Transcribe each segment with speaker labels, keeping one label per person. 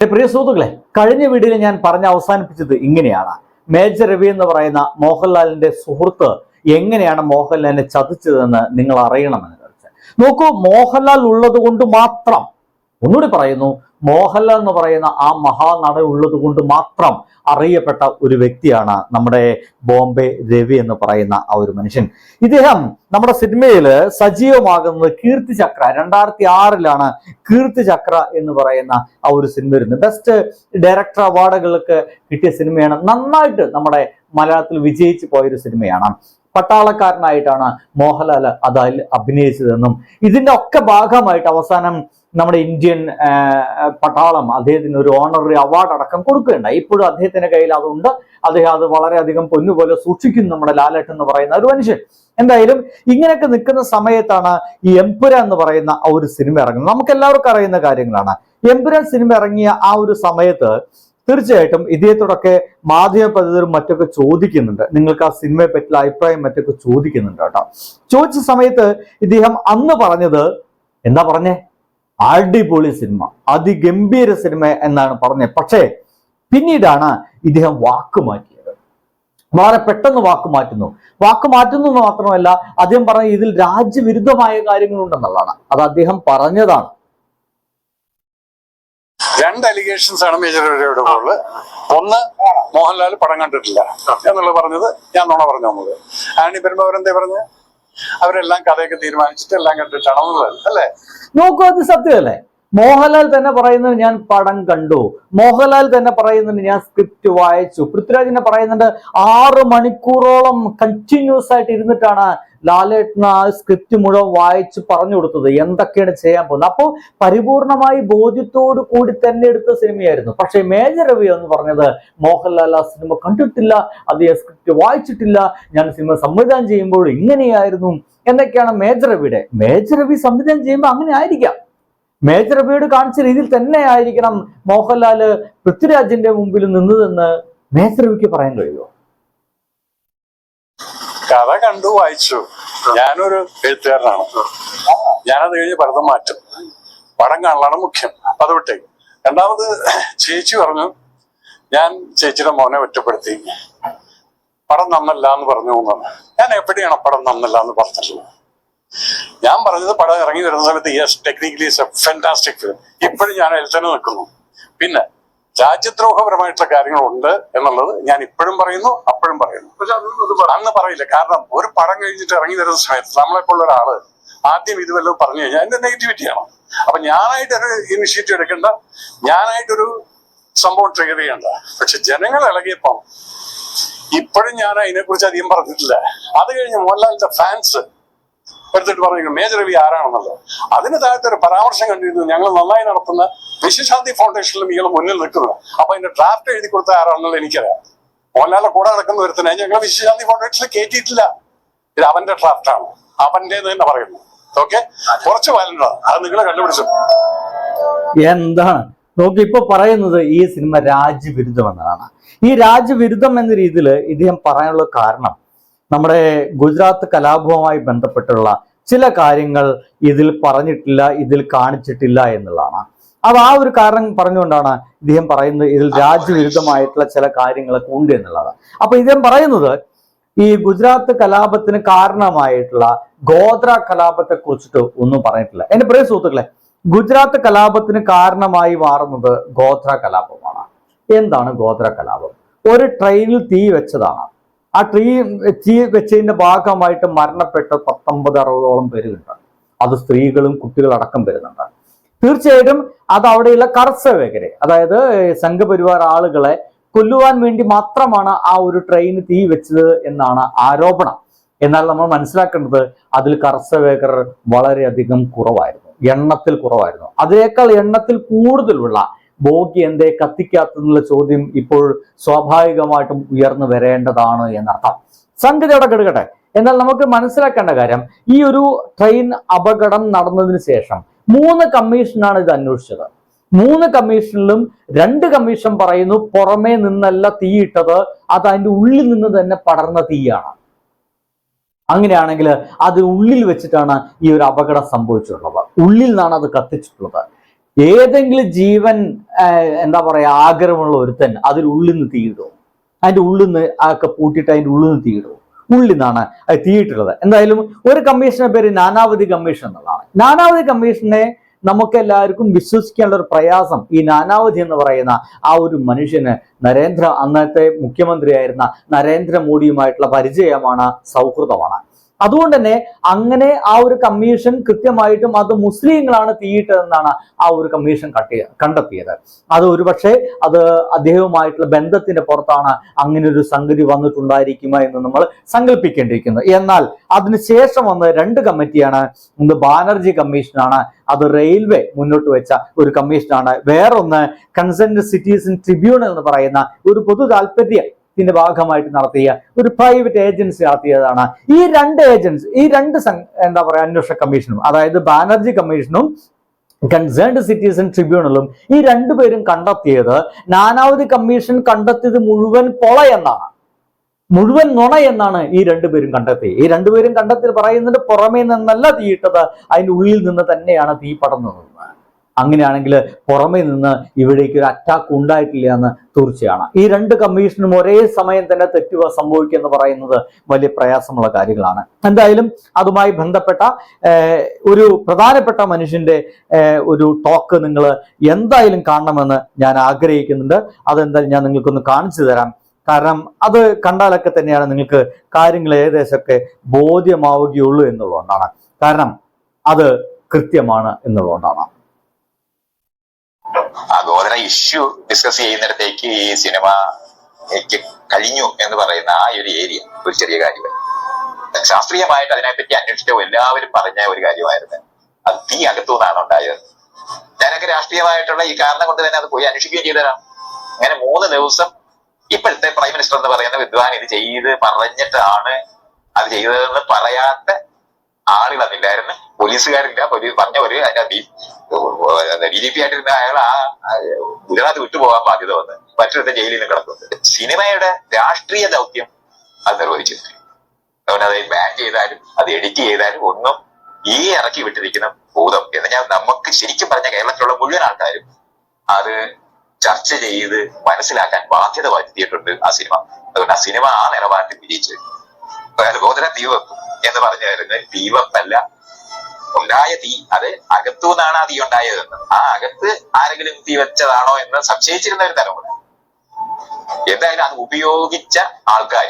Speaker 1: പ്രിയ സുഹൃത്തുക്കളെ കഴിഞ്ഞ വീഡിയോയിൽ ഞാൻ പറഞ്ഞ് അവസാനിപ്പിച്ചത് ഇങ്ങനെയാണ്. മേജർ രവി എന്ന് പറയുന്ന മോഹൻലാലിന്റെ സുഹൃത്ത് എങ്ങനെയാണ് മോഹൻലാലിനെ ചതിച്ചതെന്ന് നിങ്ങൾ അറിയണമെന്ന് നോക്കൂ മോഹൻലാൽ ഉള്ളത് കൊണ്ട് മാത്രം ഒന്നുകൂടി പറയുന്നു മോഹൻലാൽ എന്ന് പറയുന്ന ആ മഹാനട ഉള്ളത് കൊണ്ട് മാത്രം അറിയപ്പെട്ട ഒരു വ്യക്തിയാണ് നമ്മുടെ ബോംബെ രവി എന്ന് പറയുന്ന ആ ഒരു മനുഷ്യൻ. ഇദ്ദേഹം നമ്മുടെ സിനിമയിൽ സജീവമാകുന്നത് കീർത്തി ചക്ര രണ്ടായിരത്തി ആറിലാണ് കീർത്തി ചക്ര എന്ന് പറയുന്ന ആ ഒരു സിനിമ വരുന്നത്. ബെസ്റ്റ് ഡയറക്ടർ അവാർഡുകൾക്ക് കിട്ടിയ സിനിമയാണ്. നന്നായിട്ട് നമ്മുടെ മലയാളത്തിൽ വിജയിച്ചു പോയൊരു സിനിമയാണ്. പട്ടാളക്കാരനായിട്ടാണ് മോഹൻലാൽ അതിൽ അഭിനയിച്ചതെന്നും ഇതിന്റെ ഒക്കെ ഭാഗമായിട്ട് അവസാനം നമ്മുടെ ഇന്ത്യൻ പട്ടാളം അദ്ദേഹത്തിന് ഒരു ഓണററി അവാർഡ് അടക്കം കൊടുക്കുകയുണ്ടായി. ഇപ്പോഴും അദ്ദേഹത്തിന്റെ കയ്യിൽ അതുണ്ട്. അദ്ദേഹം അത് വളരെയധികം പൊന്നുപോലെ സൂക്ഷിക്കുന്നു നമ്മുടെ ലാലേട്ട് എന്ന് പറയുന്ന ഒരു മനുഷ്യൻ. എന്തായാലും ഇങ്ങനെയൊക്കെ നിൽക്കുന്ന സമയത്താണ് ഈ എംപുര എന്ന് പറയുന്ന ഒരു സിനിമ ഇറങ്ങുന്നത്. നമുക്ക് എല്ലാവർക്കും അറിയുന്ന കാര്യങ്ങളാണ്. എംപുര സിനിമ ഇറങ്ങിയ ആ ഒരു സമയത്ത് തീർച്ചയായിട്ടും ഇദ്ദേഹത്തോടൊക്കെ മാധ്യമ പദ്ധതിരും മറ്റൊക്കെ ചോദിക്കുന്നുണ്ട്. നിങ്ങൾക്ക് ആ സിനിമയെ പറ്റിയുള്ള അഭിപ്രായം മറ്റൊക്കെ ചോദിക്കുന്നുണ്ട് കേട്ടോ. ചോദിച്ച സമയത്ത് ഇദ്ദേഹം അന്ന് പറഞ്ഞത് എന്താ പറഞ്ഞേ? അടിപൊളി സിനിമ അതിഗംഭീര സിനിമ എന്നാണ് പറഞ്ഞത്. പക്ഷേ പിന്നീടാണ് ഇദ്ദേഹം വാക്ക് മാറ്റിയത്. വളരെ പെട്ടെന്ന് വാക്ക് മാറ്റുന്നു. വാക്ക് മാറ്റുന്നു മാത്രമല്ല അദ്ദേഹം പറഞ്ഞ ഇതിൽ രാജ്യവിരുദ്ധമായ കാര്യങ്ങളുണ്ടെന്നുള്ളതാണ്. അത് അദ്ദേഹം പറഞ്ഞതാണ്.
Speaker 2: രണ്ട് അലിഗേഷൻസ് ആണ് രവിയുടെ മുകളിൽ ഒന്ന് മോഹൻലാൽ പടം കണ്ടിട്ടില്ല. എന്നുള്ളത് പറഞ്ഞത് ഞാൻ നുണ പറഞ്ഞു തന്നത് ആണി പെരുമ്പവരെന്തേ പറഞ്ഞ്? അവരെല്ലാം കഥയൊക്കെ തീരുമാനിച്ചിട്ട് എല്ലാം കണ്ടിട്ടാണ് അല്ലേ?
Speaker 1: നോക്കൂ അത് സത്യമല്ലേ? മോഹൻലാൽ തന്നെ പറയുന്നത് ഞാൻ പടം കണ്ടു. മോഹൻലാൽ തന്നെ പറയുന്നുണ്ട് ഞാൻ സ്ക്രിപ്റ്റ് വായിച്ചു. പൃഥ്വിരാജിനെ പറയുന്നുണ്ട് ആറ് മണിക്കൂറോളം കണ്ടിന്യൂസ് ആയിട്ട് ഇരുന്നിട്ടാണ് ലാലേട്ടന് ആ സ്ക്രിപ്റ്റ് മുഴുവൻ വായിച്ച് പറഞ്ഞു കൊടുത്തത് എന്തൊക്കെയാണ് ചെയ്യാൻ പോകുന്നത്? അപ്പോൾ പരിപൂർണമായി ബോധ്യത്തോടു കൂടി തന്നെ എടുത്ത സിനിമയായിരുന്നു. പക്ഷേ മേജർ രവി എന്ന് പറഞ്ഞത് മോഹൻലാൽ ആ സിനിമ കണ്ടിട്ടില്ല അത് സ്ക്രിപ്റ്റ് വായിച്ചിട്ടില്ല ഞാൻ സിനിമ സംവിധാനം ചെയ്യുമ്പോൾ ഇങ്ങനെയായിരുന്നു എന്നൊക്കെയാണ് മേജർ രവിയുടെ. മേജർ രവി സംവിധാനം ചെയ്യുമ്പോൾ അങ്ങനെ ആയിരിക്കാം. മേജർ രവിയോട് കാണിച്ച രീതിയിൽ തന്നെ ആയിരിക്കണം മോഹൻലാൽ പൃഥ്വിരാജിന്റെ മുമ്പിൽ നിന്നതെന്ന് മേജർ രവിക്ക് പറയാൻ കഴിയുമോ?
Speaker 2: കഥ കണ്ടു വായിച്ചു. ഞാനൊരു എഴുത്തുകാരനാണ്. ഞാനത് കഴിഞ്ഞ് പലതും മാറ്റും. പടം കാണലാണ് മുഖ്യം. അത് വിട്ടേ. രണ്ടാമത് ചേച്ചി പറഞ്ഞു ഞാൻ ചേച്ചിയുടെ മോനെ ഒറ്റപ്പെടുത്തി. പടം നന്നല്ല എന്ന് പറഞ്ഞു എന്നാണ്. ഞാൻ എവിടെയാണ് പടം നന്നല്ല എന്ന് പറഞ്ഞിട്ടുള്ളത് ഞാൻ പറഞ്ഞത് പടം ഇറങ്ങി വരുന്ന സമയത്ത് യെസ് ടെക്നിക്കലി ഫാന്റാസ്റ്റിക് ഫിലിം ഇപ്പോഴും ഞാൻ തന്നെ നിൽക്കുന്നു. പിന്നെ രാജ്യദ്രോഹപരമായിട്ടുള്ള കാര്യങ്ങളുണ്ട് എന്നുള്ളത് ഞാൻ ഇപ്പോഴും പറയുന്നു അപ്പോഴും പറയുന്നു. അന്ന് പറയില്ല. കാരണം ഒരു പടം കഴിഞ്ഞിട്ട് ഇറങ്ങി വരുന്ന സമയത്ത് നമ്മളെപ്പോലുള്ള ഒരാൾ ആദ്യം ഇത് വല്ലതും പറഞ്ഞു കഴിഞ്ഞാൽ അതിന്റെ നെഗറ്റിവിറ്റിയാണ് അപ്പൊ ഞാനായിട്ട് ഒരു ഇനിഷ്യേറ്റീവ് എടുക്കേണ്ട ഞാനായിട്ടൊരു സംഭവം ട്രിഗർ ചെയ്യണ്ട. പക്ഷെ ജനങ്ങൾ ഇളകിയപ്പം ഇപ്പോഴും ഞാൻ അതിനെക്കുറിച്ച് അധികം പറഞ്ഞിട്ടില്ല. അത് കഴിഞ്ഞ് മോഹൻലാലിന്റെ ഫാൻസ് എടുത്തിട്ട് പറഞ്ഞു മേജർ രവി ആരാണെന്നുള്ളത്? അതിന് താഴത്തെ ഒരു പരാമർശം കണ്ടിരുന്നു ഞങ്ങൾ നന്നായി നടത്തുന്ന വിശ്വശാന്തി ഫൗണ്ടേഷനിലും ഇയാൾ മുന്നിൽ നിൽക്കുന്നത് അപ്പൊ അതിന്റെ ഡ്രാഫ്റ്റ് എഴുതി കൊടുത്ത ആരാണെന്നുള്ളത് എനിക്കറിയാം. മോഹൻലാലിന്റെ കൂടെ നടക്കുന്ന ഒരുത്തനെ ഞങ്ങൾ വിശ്വശാന്തി ഫൗണ്ടേഷനിൽ കയറ്റിയിട്ടില്ല ഇത് അവന്റെ ഡ്രാഫ്റ്റാണ് അവന്റെ തന്നെ പറയുന്നു. ഓക്കെ കുറച്ച് വാലന്റാണ് അത് നിങ്ങൾ കണ്ടുപിടിച്ചു.
Speaker 1: എന്താണ്? നോക്കി ഇപ്പൊ പറയുന്നത് ഈ സിനിമ രാജ്യവിരുദ്ധം എന്നതാണ് ഈ രാജ്യവിരുദ്ധം എന്ന രീതിയിൽ ഇദ്ദേഹം പറയാനുള്ള കാരണം നമ്മുടെ ഗുജറാത്ത് കലാപവുമായി ബന്ധപ്പെട്ടുള്ള ചില കാര്യങ്ങൾ ഇതിൽ പറഞ്ഞിട്ടില്ല ഇതിൽ കാണിച്ചിട്ടില്ല എന്നുള്ളതാണ്. അത് ആ ഒരു കാരണം പറഞ്ഞുകൊണ്ടാണ് ഇദ്ദേഹം പറയുന്നത് ഇതിൽ രാജ്യവിരുദ്ധമായിട്ടുള്ള ചില കാര്യങ്ങളൊക്കെ ഉണ്ട് എന്നുള്ളത് അപ്പൊ ഇദ്ദേഹം പറയുന്നത് ഈ ഗുജറാത്ത് കലാപത്തിന് കാരണമായിട്ടുള്ള ഗോത്ര കലാപത്തെ കുറിച്ചിട്ട് ഒന്നും പറഞ്ഞിട്ടില്ല. എന്റെ പ്രിയ സുഹൃത്തുക്കളെ ഗുജറാത്ത് കലാപത്തിന് കാരണമായി മാറുന്നത് ഗോത്ര കലാപമാണ്. എന്താണ് ഗോത്ര കലാപം? ഒരു ട്രെയിനിൽ തീ വെച്ചതാണ്. ആ ട്രീ തീ വെച്ചതിന്റെ ഭാഗമായിട്ട് മരണപ്പെട്ട പത്തൊമ്പത് അറുപതോളം പേരുണ്ട് അത് സ്ത്രീകളും കുട്ടികളടക്കം വരുന്നുണ്ട് തീർച്ചയായിട്ടും അത് അവിടെയുള്ള കർഷകരെ അതായത് സംഘപരിവാർ ആളുകളെ കൊല്ലുവാൻ വേണ്ടി മാത്രമാണ് ആ ഒരു ട്രെയിൻ തീ വെച്ചത് എന്നാണ് ആരോപണം. എന്നാൽ നമ്മൾ മനസ്സിലാക്കേണ്ടത് അതിൽ കർഷകർ വളരെയധികം കുറവായിരുന്നു എണ്ണത്തിൽ കുറവായിരുന്നു. അതിനേക്കാൾ എണ്ണത്തിൽ കൂടുതലുള്ള ബോഗി എന്തേ കത്തിക്കാത്തെന്നുള്ള ചോദ്യം ഇപ്പോൾ സ്വാഭാവികമായിട്ടും ഉയർന്നു വരേണ്ടതാണ് എന്നർത്ഥം. സംഗതി അവിടെ കിടക്കട്ടെ. എന്നാൽ നമുക്ക് മനസ്സിലാക്കേണ്ട കാര്യം ഈ ഒരു ട്രെയിൻ അപകടം നടന്നതിന് ശേഷം മൂന്ന് കമ്മീഷനാണ് ഇത് അന്വേഷിച്ചത്. മൂന്ന് കമ്മീഷനിലും രണ്ട് കമ്മീഷൻ പറയുന്നു പുറമേ നിന്നല്ല തീയിട്ടത് അത് അതിന്റെ ഉള്ളിൽ നിന്ന് തന്നെ പടർന്ന തീയാണ്. അങ്ങനെയാണെങ്കിൽ അത് ഉള്ളിൽ വെച്ചിട്ടാണ് ഈ ഒരു അപകടം സംഭവിച്ചിട്ടുള്ളത്. ഉള്ളിൽ നിന്നാണ് അത് കത്തിച്ചിട്ടുള്ളത്. ഏതെങ്കിലും ജീവൻ എന്താ പറയാ ആഗ്രഹമുള്ള ഒരുത്തൻ അതിൽ ഉള്ളിൽ നിന്ന് തീയിടും. അതിന്റെ ഉള്ളിൽ നിന്ന് ഒക്കെ പൂട്ടിയിട്ട് അതിന്റെ ഉള്ളിൽ നിന്ന് തീയിടും. ഉള്ളിൽ നിന്നാണ് അത് തീയിട്ടുള്ളത്. എന്തായാലും ഒരു കമ്മീഷന്റെ പേര് നാനാവധി കമ്മീഷൻ എന്നുള്ളതാണ് നാനാവധി കമ്മീഷനെ നമുക്ക് എല്ലാവർക്കും വിശ്വസിക്കാനുള്ള ഒരു പ്രയാസം ഈ നാനാവധി എന്ന് പറയുന്ന ആ ഒരു മനുഷ്യന് നരേന്ദ്ര അന്നത്തെ മുഖ്യമന്ത്രിയായിരുന്ന നരേന്ദ്രമോദിയുമായിട്ടുള്ള പരിചയമാണ് സൗഹൃദമാണ്. അതുകൊണ്ട് തന്നെ അങ്ങനെ ആ ഒരു കമ്മീഷൻ കൃത്യമായിട്ടും അത് മുസ്ലിങ്ങളാണ് തീയിട്ടതെന്നാണ് ആ ഒരു കമ്മീഷൻ കട്ടിയ കണ്ടെത്തിയത്. അത് ഒരുപക്ഷെ അത് അദ്ദേഹവുമായിട്ടുള്ള ബന്ധത്തിന്റെ പുറത്താണ് അങ്ങനെ ഒരു സംഗതി വന്നിട്ടുണ്ടായിരിക്കുക എന്ന് നമ്മൾ സങ്കല്പിക്കേണ്ടിയിരിക്കുന്നു എന്നാൽ അതിനുശേഷം വന്ന രണ്ട് കമ്മിറ്റിയാണ്. ഒന്ന് ബാനർജി കമ്മീഷനാണ്. അത് റെയിൽവേ മുന്നോട്ട് വെച്ച ഒരു കമ്മീഷനാണ്. വേറൊന്ന് കൺസെന്റ് ഇൻ ട്രിബ്യൂണൽ എന്ന് പറയുന്ന ഒരു പൊതു താല്പര്യത്തിന്റെ ഭാഗമായിട്ട് നടത്തിയ ഒരു പ്രൈവറ്റ് ഏജൻസി നടത്തിയതാണ്. ഈ രണ്ട് ഏജൻസി ഈ രണ്ട് എന്താ പറയാ അന്വേഷണ കമ്മീഷനും അതായത് ബാനർജി കമ്മീഷനും കൺസേൺഡ് സിറ്റിസൺ ട്രിബ്യൂണലും ഈ രണ്ടുപേരും കണ്ടെത്തിയത് നാനാവധി കമ്മീഷൻ കണ്ടെത്തിയത് മുഴുവൻ പൊള എന്നാണ്. മുഴുവൻ നുണ എന്നാണ് ഈ രണ്ടുപേരും കണ്ടെത്തി ഈ രണ്ടുപേരും കണ്ടെത്തി പറയുന്നത് പുറമേ നിന്നല്ല തീയിട്ടത്. അതിന്റെ ഉള്ളിൽ നിന്ന് തന്നെയാണ് തീ പടർന്നത്. അങ്ങനെയാണെങ്കിൽ പുറമെ നിന്ന് ഇവിടേക്ക് ഒരു അറ്റാക്ക് ഉണ്ടായിട്ടില്ല എന്ന് തീർച്ചയാണ്. ഈ രണ്ട് കമ്മീഷനും ഒരേ സമയം തന്നെ തെറ്റുക സംഭവിക്കുക എന്ന് പറയുന്നത് വലിയ പ്രയാസമുള്ള കാര്യങ്ങളാണ്. എന്തായാലും അതുമായി ബന്ധപ്പെട്ട ഒരു പ്രധാനപ്പെട്ട മനുഷ്യന്റെ ഒരു ടോക്ക് നിങ്ങൾ എന്തായാലും കാണണമെന്ന് ഞാൻ ആഗ്രഹിക്കുന്നുണ്ട്. അതെന്തായാലും ഞാൻ നിങ്ങൾക്കൊന്ന് കാണിച്ചു തരാം. കാരണം അത് കണ്ടാലൊക്കെ തന്നെയാണ് നിങ്ങൾക്ക് കാര്യങ്ങൾ ഏകദേശമൊക്കെ ബോധ്യമാവുകയുള്ളൂ എന്നുള്ളതുകൊണ്ടാണ്. കാരണം അത് കൃത്യമാണ് എന്നുള്ളതുകൊണ്ടാണ്.
Speaker 3: ഇഷ്യൂ ഡിസ്കസ് ചെയ്യുന്നിടത്തേക്ക് ഈ സിനിമ എനിക്ക് കഴിഞ്ഞു എന്ന് പറയുന്ന ആ ഒരു ഏരിയ ഒരു ചെറിയ കാര്യമായി ശാസ്ത്രീയമായിട്ട് അതിനെപ്പറ്റി അന്വേഷിച്ചപ്പോൾ എല്ലാവരും പറഞ്ഞ ഒരു കാര്യമായിരുന്നു. അത് തീ അകത്തു നിന്നാണ് ഉണ്ടായത്. ഞാനൊക്കെ രാഷ്ട്രീയമായിട്ടുള്ള ഈ കാരണം കൊണ്ട് തന്നെ അത് പോയി അന്വേഷിക്കുകയും ചെയ്തതാണ്. അങ്ങനെ മൂന്ന് ദിവസം ഇപ്പോഴത്തെ പ്രൈം മിനിസ്റ്റർ എന്ന് പറയുന്ന വിദ്വാൻ ഇത് ചെയ്ത് പറഞ്ഞിട്ടാണ് അത് ചെയ്തതെന്ന് പറയാത്ത ആളുകൾ അതില്ലായിരുന്നു പോലീസുകാരില്ല പോലീസ് പറഞ്ഞ ഒരു ഡി ജി പി ആയിട്ടിരുന്ന അയാൾ ആ ഗുജറാത്ത് വിട്ടുപോകാൻ ബാധ്യത വന്ന് മറ്റൊരുത്ത ജയിലിൽ കിടക്കുന്നത് സിനിമയുടെ രാഷ്ട്രീയ ദൗത്യം അത് നിർവഹിച്ചിട്ടുണ്ട്. അവനത് ബാൻ ചെയ്താലും അത് എഡിറ്റ് ചെയ്താലും ഒന്നും ഈ ഇറക്കി വിട്ടിരിക്കുന്ന ഭൂതം എന്ന് ഞാൻ നമുക്ക് ശരിക്കും പറഞ്ഞ കേരളത്തിലുള്ള മുഴുവൻ ആൾക്കാരും അത് ചർച്ച ചെയ്ത് മനസ്സിലാക്കാൻ ബാധ്യത വരുത്തിയിട്ടുണ്ട് ആ സിനിമ. അതുകൊണ്ട് ആ സിനിമ ആ നിലപാടിൽ വിജയിച്ചു ഗോദര തീവപ്പ് എന്ന് പറഞ്ഞായിരുന്നു തീവപ്പല്ല ഉണ്ടായ തീ അത് അകത്തു നിന്നാണ് ആ തീ ഉണ്ടായതെന്ന് ആ അകത്ത് ആരെങ്കിലും തീ വെച്ചതാണോ എന്ന് സംശയിച്ചിരുന്ന ഒരു തലമുറ. എന്തായാലും അത് ഉപയോഗിച്ച ആൾക്കാർ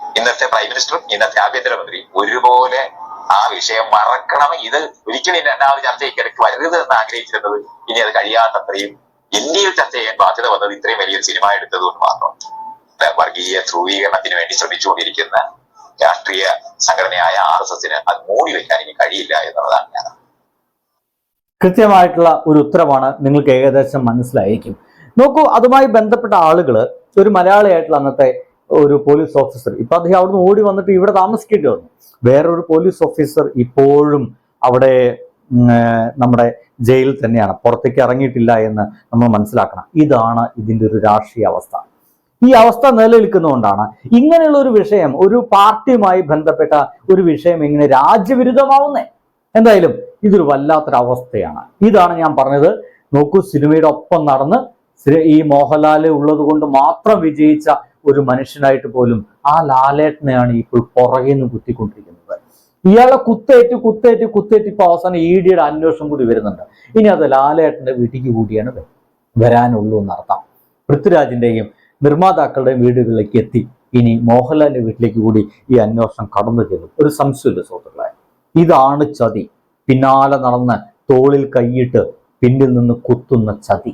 Speaker 3: ഇന്നത്തെ പ്രൈം മിനിസ്റ്ററും ഇന്നത്തെ ആഭ്യന്തരമന്ത്രി ഒരുപോലെ ആ വിഷയം മറക്കണം ഇത് ഒരിക്കലും രണ്ടാമത് ചർച്ചയ്ക്ക് ഇടയ്ക്ക് വരരുത് എന്ന് ആഗ്രഹിച്ചിരുന്നത് ഇനി അത് കഴിയാത്തത്രയും ഇന്ത്യയിൽ ചർച്ച ചെയ്യാൻ ബാധ്യത വന്നത് ഇത്രയും വലിയൊരു സിനിമ എടുത്തതുകൊണ്ട് മാത്രം വർഗീയ ധ്രുവീകരണത്തിന് വേണ്ടി ശ്രമിച്ചുകൊണ്ടിരിക്കുന്ന രാഷ്ട്രീയ സംഘടനയായ ആർ എസ് എസിന് അത് മൂടി വെക്കാൻ ഇനി കഴിയില്ല എന്നുള്ളതാണ് ഞാൻ
Speaker 1: കൃത്യമായിട്ടുള്ള ഒരു ഉത്തരവാണ് നിങ്ങൾക്ക് ഏകദേശം മനസ്സിലായിരിക്കും. നോക്കൂ അതുമായി ബന്ധപ്പെട്ട ആളുകൾ ഒരു മലയാളിയായിട്ടുള്ള അന്നത്തെ ഒരു പോലീസ് ഓഫീസർ ഇപ്പൊ അദ്ദേഹം അവിടുന്ന് ഓടി വന്നിട്ട് ഇവിടെ താമസിക്കേണ്ടി വന്നു. വേറൊരു പോലീസ് ഓഫീസർ ഇപ്പോഴും അവിടെ നമ്മുടെ ജയിലിൽ തന്നെയാണ്. പുറത്തേക്ക് ഇറങ്ങിയിട്ടില്ല എന്ന് നമ്മൾ മനസ്സിലാക്കണം. ഇതാണ് ഇതിന്റെ ഒരു രാഷ്ട്രീയ അവസ്ഥ ഈ അവസ്ഥ നിലനിൽക്കുന്നതുകൊണ്ടാണ്. ഇങ്ങനെയുള്ള ഒരു വിഷയം ഒരു പാർട്ടിയുമായി ബന്ധപ്പെട്ട ഒരു വിഷയം എങ്ങനെ രാജ്യവിരുദ്ധമാവുന്നേ. എന്തായാലും ഇതൊരു വല്ലാത്തൊരു അവസ്ഥയാണ് ഇതാണ് ഞാൻ പറഞ്ഞത്. നോക്കൂ സിനിമയുടെ ഒപ്പം നടന്ന് ഈ മോഹൻലാൽ ഉള്ളത് കൊണ്ട് മാത്രം വിജയിച്ച ഒരു മനുഷ്യനായിട്ട് പോലും ആ ലാലേട്ടനെയാണ് ഇപ്പോൾ പുറകെ നിന്ന് കുത്തിക്കൊണ്ടിരിക്കുന്നത്. ഇയാളെ കുത്തേറ്റ് കുത്തേറ്റ് കുത്തേറ്റ് ഇപ്പൊ അവസാനം ഇ ഡിയുടെ അന്വേഷണം കൂടി വരുന്നുണ്ട്. ഇനി അത് ലാലേട്ടന്റെ വീട്ടിലേക്ക് കൂടിയാണ് വരാനുള്ളൂ എന്നർത്ഥം. പൃഥ്വിരാജിന്റെയും നിർമ്മാതാക്കളുടെയും വീടുകളിലേക്ക് എത്തി. ഇനി മോഹൻലാലിന്റെ വീട്ടിലേക്ക് കൂടി ഈ അന്വേഷണം കടന്നു ചെല്ലും. ഒരു സംശയമില്ല സുഹൃത്തുക്കളെ. ഇതാണ് ചതി. പിന്നാലെ നടന്ന് തോളിൽ കൈയിട്ട് പിന്നിൽ നിന്ന് കുത്തുന്ന ചതി.